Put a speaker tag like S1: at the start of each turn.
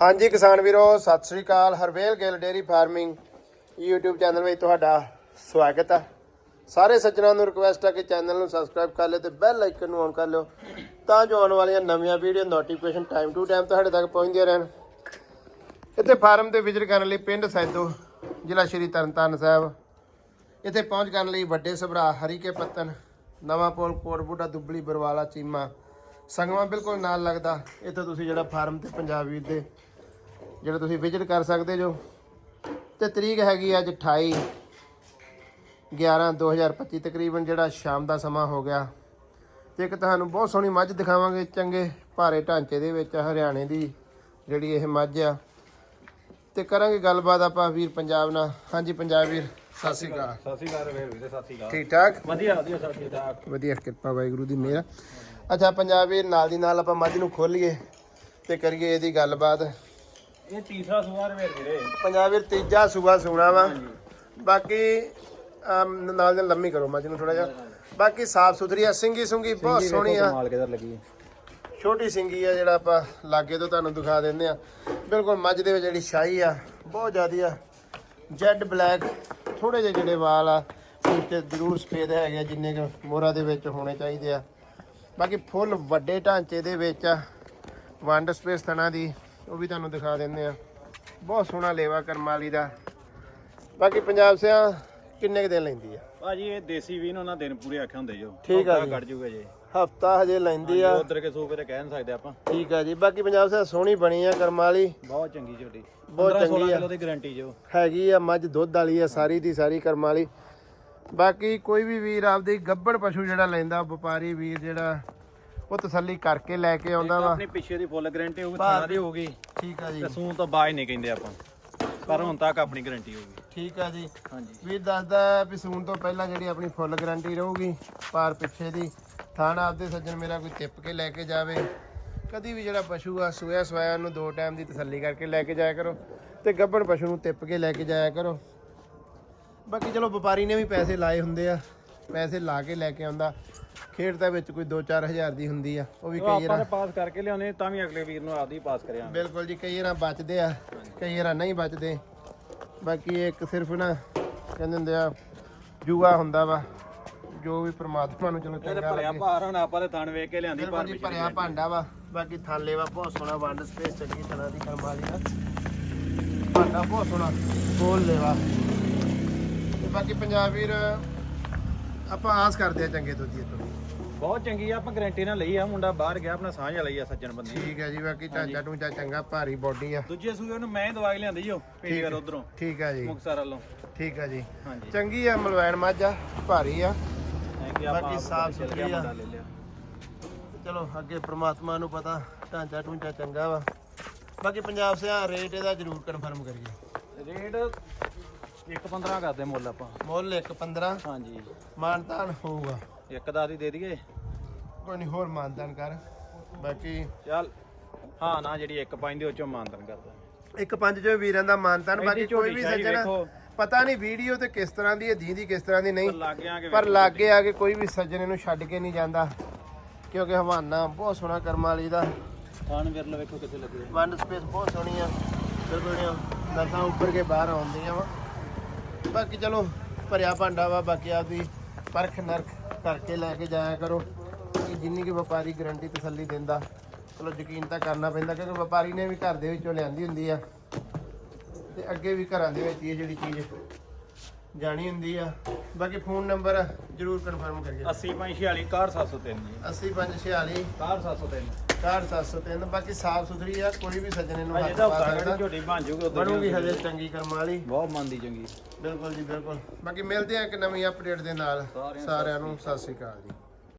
S1: ਹਾਂਜੀ ਕਿਸਾਨ ਵੀਰੋ, ਸਤਿ ਸ੍ਰੀ ਅਕਾਲ। Harvel Gill dairy farming YouTube channel ਵਿੱਚ ਤੁਹਾਡਾ ਸਵਾਗਤ ਹੈ ਸਾਰੇ ਸੱਜਣਾਂ ਨੂੰ ਰਿਕੁਐਸਟ ਹੈ ਕਿ ਚੈਨਲ ਨੂੰ ਸਬਸਕ੍ਰਾਈਬ ਕਰ ਲਿਓ ਤੇ ਬੈਲ ਆਈਕਨ ਨੂੰ ਔਨ ਕਰ ਲਿਓ ਤਾਂ ਜੋ ਆਉਣ ਵਾਲੀਆਂ ਨਵੀਆਂ video notification time to time ਤੁਹਾਡੇ ਤੱਕ ਪਹੁੰਚਦੀਆਂ ਰਹਿਣ। ਇੱਥੇ ਫਾਰਮ ਤੇ ਵਿਜ਼ਿਟ ਕਰਨ ਲਈ ਪਿੰਡ ਸੈਦੋ, ਜ਼ਿਲ੍ਹਾ ਸ਼੍ਰੀ ਤਰਨਤਾਰਨ ਸਾਹਿਬ। ਇੱਥੇ ਪਹੁੰਚ ਕਰਨ ਲਈ ਵੱਡੇ ਸਭਰਾ ਹਰੀਕੇ ਪੱਤਨ ਨਵਾਂ ਪੋਲ ਕੋਟਬੂਟਾ ਦੁੱਬਲੀ, ਬਰਵਾਲਾ, ਚੀਮਾ। ਸੰਗਮਾ ਬਿਲਕੁਲ ਨਾਲ ਲੱਗਦਾ। ਇੱਥੇ ਤੁਸੀਂ ਜਿਹੜਾ ਫਾਰਮ ਤੇ ਪੰਜਾਬ ਵੀਰ ਦੇ ਜਿਹੜਾ ਤੁਸੀਂ ਵਿਜ਼ਿਟ ਕਰ ਸਕਦੇ ਜੋ। ਤੇ ਤਰੀਕ ਹੈਗੀ ਅੱਜ 28 11 2025 ਤਕਰੀਬਨ ਜਿਹੜਾ ਸ਼ਾਮ ਦਾ ਸਮਾਂ ਹੋ ਗਿਆ। ਤੇ ਇੱਕ ਤੁਹਾਨੂੰ ਬਹੁਤ ਸੋਹਣੀ ਮੱਝ ਦਿਖਾਵਾਂਗੇ ਚੰਗੇ ਭਾਰੇ ਢਾਂਚੇ ਦੇ ਵਿੱਚ ਹਰਿਆਣੇ ਦੀ ਜਿਹੜੀ ਇਹ ਮੱਝ ਆ। ਤੇ ਕਰਾਂਗੇ ਗੱਲਬਾਤ ਆਪਾਂ ਵੀਰ ਪੰਜਾਬ ਨਾਲ। ਹਾਂਜੀ ਪੰਜਾਬ ਵੀਰ ਸਤਿ ਸ਼੍ਰੀ ਅਕਾਲ।
S2: ਸਤਿ ਸ਼੍ਰੀ ਅਕਾਲ ਵੀਰ ਵੀਰੇ ਸਤਿ ਸ਼੍ਰੀ ਅਕਾਲ।
S1: ਠੀਕ ਠਾਕ?
S2: ਵਧੀਆ ਵਧੀਆ ਸਤਿ ਸ਼੍ਰੀ ਅਕਾਲ।
S1: ਵਧੀਆ ਕਿਰਪਾ ਵਾਹਿਗੁਰੂ ਦੀ ਮਿਹਰ। ਅੱਛਾ ਪੰਜਾਬ ਵੀਰ ਨਾਲ ਦੀ ਨਾਲ ਆਪਾਂ ਮੱਝ ਨੂੰ ਖੋਲੀਏ ਤੇ ਕਰੀਏ ਇਹਦੀ ਗੱਲਬਾਤ।
S2: ਇਹ ਤੀਸਰਾ ਸਵਾਰ ਵੀਰ ਵੀਰੇ।
S1: ਪੰਜਾਬ ਵੀਰ ਤੀਜਾ ਸੂਬਾ ਸੁਣਾ ਵਾ। ਬਾਕੀ ਅਮ, ਨਾਲ ਦੇ ਲੰਮੀ ਕਰੋ ਮੱਝ ਨੂੰ ਥੋੜਾ ਜਿਹਾ। ਬਾਕੀ ਸਾਫ਼ ਸੁਥਰੀ ਆ ਸਿੰਗੀ ਸੁੰਗੀ ਬਹੁਤ ਸੋਹਣੀ ਆ।
S2: ਮਾਲ ਕਿਧਰ ਲੱਗੀ
S1: ਛੋਟੀ ਸਿੰਗੀ ਆ ਜਿਹੜਾ ਆਪਾਂ ਲਾਗੇ ਤੋਂ ਤੁਹਾਨੂੰ ਦਿਖਾ ਦਿੰਦੇ ਆ। ਬਿਲਕੁਲ ਮੱਝ ਦੇ ਵਿੱਚ ਜਿਹੜੀ ਸ਼ਾਹੀ ਆ ਬਹੁਤ ਜ਼ਿਆਦੀ ਆ। ਜੈਡ ਬਲੈਕ ਥੋੜੇ ਜਿਹੇ ਜਿਹੜੇ ਵਾਲ ਆ ਉੱਤੇ ਜ਼ਰੂਰ ਸਫੇਦ ਹੈਗੇ ਆ, ਜਿੰਨੇ ਕੁ ਮੋਹਰਾ ਦੇ ਵਿੱਚ ਹੋਣੇ ਚਾਹੀਦੇ ਆ। ਬਾਕੀ ਫੁੱਲ ਵੱਡੇ ਢਾਂਚੇ ਦੇ ਵਿੱਚ ਆ। ਵੰਡ ਸਪੇਸ ਥਣਾ ਦੀ। ਉਹ ਵੀ ਤੁਹਾਨੂੰ ਦਿਖਾ ਦਿੰਦੇ ਆ ਬਹੁਤ ਸੋਹਣਾ ਲੇਵਾ ਕਰਮਾਲੀ ਦਾ। ਬਾਕੀ ਪੰਜਾਬ ਸਿਆਂ ਕਿੰਨੇ ਕੁ ਦਿਨ ਲੈਂਦੀ ਆ?
S2: ਭਾਜੀ ਇਹ ਦੇਸੀ ਵੀਨ ਉਹਨਾਂ ਦਿਨ ਪੂਰੇ ਆਖੇ ਹੁੰਦੇ ਜੋ।
S1: ਠੀਕ ਆ
S2: ਹਫ਼ਤਾ
S1: ਜੀ।
S2: ਕੱਢ ਜੂਗਾ ਜੀ।
S1: ਹਫਤਾ ਹਜੇ ਲੈਂਦੀ ਆ।
S2: ਉਧਰ ਕੇ ਸੂਪੇ ਤੇ ਕਹਿ ਨਹੀਂ ਸਕਦੇ ਆਪਾਂ।
S1: ਠੀਕ ਆ ਜੀ। ਬਾਕੀ ਪੰਜਾਬ ਸਿਆਂ ਸੋਹਣੀ ਬਣੀ ਆ ਕਰਮਾਲੀ।
S2: ਬਹੁਤ ਚੰਗੀ ਝੋਟੀ
S1: ਬਹੁਤ
S2: 15
S1: ਚੰਗੀ
S2: 16
S1: ਆ।
S2: ਕਿਲੋ ਦੀ ਗਾਰੰਟੀ ਜੋ।
S1: ਹੈਗੀ ਆ ਮੱਝ ਦੁੱਧ ਵਾਲੀ ਆ ਸਾਰੀ ਦੀ ਸਾਰੀ ਕਰਮ ਵਾਲੀ ਬਾਕੀ ਕੋਈ ਵੀ ਵੀਰ ਆਪਦੀ ਗੱਬੜ ਪਸ਼ੂ ਜਿਹੜਾ ਲੈਂਦਾ ਵਪਾਰੀ ਵੀਰ ਜਿਹੜਾ ਉਹ ਤਸੱਲੀ ਕਰਕੇ ਲੈ ਕੇ ਆਉਂਦਾ ਵਾ।
S2: ਆਪਣੀ ਪਿੱਛੇ ਦੀ ਫੁੱਲ ਗਾਰੰਟੀ ਹੋਊਗੀ ਥਾਣਾ ਦੀ ਹੋਊਗੀ।
S1: ਠੀਕ ਆ ਜੀ।
S2: ਤੇ ਸੂਨ ਤੋਂ ਬਾਅਦ ਨਹੀਂ ਕਹਿੰਦੇ ਆਪਾਂ। ਪਰ ਹੁਣ ਤੱਕ ਆਪਣੀ ਗਾਰੰਟੀ ਹੋਊਗੀ।
S1: ਠੀਕ ਆ ਜੀ।
S2: ਹਾਂਜੀ।
S1: ਵੀਰ ਦੱਸਦਾ ਵੀ ਸੂਣ ਤੋਂ ਪਹਿਲਾਂ ਜਿਹੜੀ ਆਪਣੀ ਫੁੱਲ ਗਾਰੰਟੀ ਰਹੂਗੀ ਪਾਰ ਪਿੱਛੇ ਦੀ ਥਾਣਾ ਆਪਦੇ ਸੱਜਣ ਮੇਰਾ ਕੋਈ ਟਿੱਪ ਕੇ ਲੈ ਕੇ ਜਾਵੇ। ਕਦੀ ਵੀ ਜਿਹੜਾ ਪਸ਼ੂ ਆ ਸੋਇਆ ਸਵਾਇਆ ਨੂੰ ਦੋ ਟਾਈਮ ਦੀ ਤਸੱਲੀ ਕਰਕੇ ਲੈ ਕੇ ਜਾਇਆ ਕਰੋ ਤੇ ਗੱਬੜ ਪਸ਼ੂ ਨੂੰ ਟਿੱਪ ਕੇ ਲੈ ਕੇ ਜਾਇਆ ਕਰੋ। ਬਾਕੀ ਚਲੋ ਵਪਾਰੀ ਨੇ ਵੀ ਪੈਸੇ ਲਾਏ ਹੁੰਦੇ ਆ ਪੈਸੇ ਲਾ ਕੇ ਲੈ ਕੇ ਆਉਂਦਾ। ਖੇਡ ਦੇ ਵਿੱਚ ਕੋਈ 2-4 ਹਜ਼ਾਰ ਦੀ ਹੁੰਦੀ ਆ ਉਹ ਵੀ ਕਈ
S2: ਆਪਾਂ
S1: ਵਾਰ
S2: ਨੇ ਪਾਸ ਕਰਕੇ ਲਿਆਉਣੇ ਤਾਂ ਵੀ ਅਗਲੇ ਵੀਰ ਨੂੰ ਆਪਦੀ ਪਾਸ ਕਰਿਆ
S1: ਬਿਲਕੁਲ ਜੀ ਕਈ ਵਾਰ ਬਚਦੇ ਆ ਕਈ ਵਾਰ ਨਹੀਂ ਬਚਦੇ। ਬਾਕੀ ਇੱਕ ਸਿਰਫ ਨਾ ਕਹਿੰਦੇ ਹੁੰਦੇ ਆ ਜੂਆ ਹੁੰਦਾ ਵਾ ਜੋ ਵੀ ਪ੍ਰਮਾਤਮਾ ਨੂੰ ਚਲੋ
S2: ਇਹਦੇ
S1: ਚੰਗਾ
S2: ਭਰਿਆ
S1: ਲੱਗੇ।
S2: ਭਾਰ ਹੁਣ ਆਪਾਂ ਤੇ ਥਣ ਵੇਖ ਕੇ ਲਿਆਂਦੀ
S1: ਬਿਲਕੁਲ ਜੀ ਭਰਿਆ ਭਾਂਡਾ ਵਾ ਬਾਕੀ ਥਾਲੇ ਵਾ ਬਹੁਤ ਸੋਹਣਾ ਵੰਡ ਸਪੇਸ ਚੰਗੀ ਤਰ੍ਹਾਂ ਦੀ ਕਰਮ ਵਾਲੀ ਦਾ ਭਾਂਡਾ ਬਹੁਤ ਸੋਹਣਾ ਬੋਲ ਤੇ ਬਾਕੀ ਪੰਜਾਬ ਵੀਰ ਆਪਾਂ ਆਸ ਕਰਦੇ ਆ ਚੰਗੇ ਦੁੱਧੀ ਤੋਂ
S2: ਬਹੁਤ ਚੰਗੀ ਆ ਆਪਾਂ ਗਾਰੰਟੀ ਨਾਲ ਲਈ ਆ ਮੁੰਡਾ ਬਾਹਰ ਗਿਆ ਆਪਣਾ ਸਾਂਝ ਲਈ ਆ ਸੱਜਣ ਬੰਦੇ।
S1: ਠੀਕ ਹੈ ਜੀ ਬਾਕੀ ਢਾਂਚਾ ਢੂੰਚਾ ਚੰਗਾ ਭਾਰੀ ਬੋਡੀ ਆ।
S2: ਦੂਜੇ ਸੂਏ ਉਹਨੂੰ ਮੈਂ ਹੀ ਦਵਾ ਕੇ ਲਿਆਂਦੀ ਜੋ ਪੀੜੀਗਰ ਉਧਰੋਂ
S1: ਠੀਕ ਹੈ ਜੀ।
S2: ਮੁਕਸਰ ਵੱਲੋਂ।
S1: ਠੀਕ ਹੈ ਜੀ।
S2: ਹਾਂਜੀ।
S1: ਚੰਗੀ ਆ ਮਲਵੈਣ ਮੱਝ ਆ ਭਾਰੀ ਆ। ਬਾਕੀ ਸਾਫ਼ ਸੁਥਰੀ ਆ। ਚਲੋ ਅੱਗੇ ਪ੍ਰਮਾਤਮਾ ਨੂੰ ਪਤਾ ਢਾਂਚਾ ਢੂੰਚਾ ਚੰਗਾ ਵਾ। ਬਾਕੀ ਪੰਜਾਬ ਸਿਆ ਰੇਟ ਇਹਦਾ ਜ਼ਰੂਰ ਕਨਫਰਮ ਕਰੀਏ।
S2: ਰੇਟ 1.15 ਕਰਦੇ ਮੁੱਲ ਆਪਾਂ।
S1: ਮੁੱਲ 1.15
S2: ਹਾਂਜੀ।
S1: ਮਾਨਤਾਨ ਹੋਊਗਾ।
S2: ਇੱਕ ਦਾ ਦੀ ਦੇ ਦਈਏ?
S1: ਕੋਈ ਨਹੀਂ ਹੋਰ ਮਾਨਤਾਨ ਕਰ। ਬਾਕੀ
S2: ਚੱਲ ਹਾਂ ਨਾ ਜਿਹੜੀ ਇੱਕ ਪੰਜ ਦੇ ਵਿੱਚੋਂ ਮਾਨਤਨ ਕਰਦਾ
S1: ਇੱਕ ਪੰਜ ਜੋ ਵੀਰਾਂ ਦਾ ਮਾਨਤਾਨ ਬਾਕੀ ਕੋਈ ਵੀ ਸੱਜਣ। ਪਤਾ ਨਹੀਂ ਵੀਡੀਓ ਤੇ ਕਿਸ ਤਰ੍ਹਾਂ ਦੀ ਹੈ ਦੀਦੀ ਕਿਸ ਤਰ੍ਹਾਂ ਦੀ ਨਹੀਂ। ਪਰ ਲਾਗੇ ਆ ਕੇ ਕੋਈ ਵੀ ਸੱਜਣ ਇਹਨੂੰ ਛੱਡ ਕੇ ਨਹੀਂ ਜਾਂਦਾ। ਕਿਉਂਕਿ ਹਵਾਨਾ ਬਹੁਤ ਸੋਹਣਾ ਕਰਮ ਵਾਲੀ ਦਾ।
S2: ਖਾਣ ਵਿਰਲ ਵੇਖੋ ਕਿੱਥੇ ਲੱਗੇ
S1: ਵੰਡ ਸਪੇਸ ਬਹੁਤ ਸੋਹਣੀ ਆ। ਬਿਲਕੁਲ ਦੰਦਾਂ ਉੱਪਰ ਕੇ ਬਾਹਰ ਆਉਂਦੀਆਂ ਵਾ। ਬਾਕੀ ਚਲੋ ਭਰਿਆ ਭਾਂਡਾ ਵਾ ਬਾਕੀ ਆਪਦੀ ਪਰਖ ਨਰਖ ਕਰਕੇ ਲੈ ਕੇ ਜਾਇਆ ਕਰੋ। ਕਿ ਜਿੰਨੀ ਕਿ ਵਪਾਰੀ ਗਰੰਟੀ ਤਸੱਲੀ ਦਿੰਦਾ ਚਲੋ ਯਕੀਨ ਤਾਂ ਕਰਨਾ ਪੈਂਦਾ ਕਿਉਂਕਿ ਵਪਾਰੀ ਨੇ ਵੀ ਘਰ ਦੇ ਵਿੱਚੋਂ ਲਿਆਂਦੀ ਹੁੰਦੀ ਆ। ਤੇ ਅੱਗੇ ਵੀ ਘਰਾਂ ਦੇ ਵਿੱਚ ਇਹ ਜਿਹੜੀ ਚੀਜ਼ ਜਾਣੀ ਹੁੰਦੀ ਆ। ਬਾਕੀ ਫੋਨ ਨੰਬਰ ਜਰੂਰ ਕਨਫਰਮ ਕਰੀਏ।
S2: 80 46 6703 ਜੀ।
S1: 8546
S2: 6703
S1: 6703 ਬਾਕੀ ਸਾਫ਼ ਸੁਥਰੀ ਆ ਕੋਈ ਵੀ ਸੱਜਣੇ ਨੂੰ ਹੱਥ ਪਾ ਸਕਦਾ।
S2: ਝੋਟੀ ਬਣ ਜੂਗੀ
S1: ਬਣੂਗੀ ਹਜੇ ਚੰਗੀ ਕਰਮ ਵਾਲੀ।
S2: ਬਹੁਤ ਮੰਦੀ ਚੰਗੀ।
S1: ਬਿਲਕੁਲ ਜੀ ਬਿਲਕੁਲ। ਬਾਕੀ ਮਿਲਦੇ ਆ ਇੱਕ ਨਵੀਂ ਅਪਡੇਟ ਦੇ ਨਾਲ। ਸਾਰਿਆਂ ਨੂੰ ਸਤਿ ਸ਼੍ਰੀ ਅਕਾਲ ਜੀ।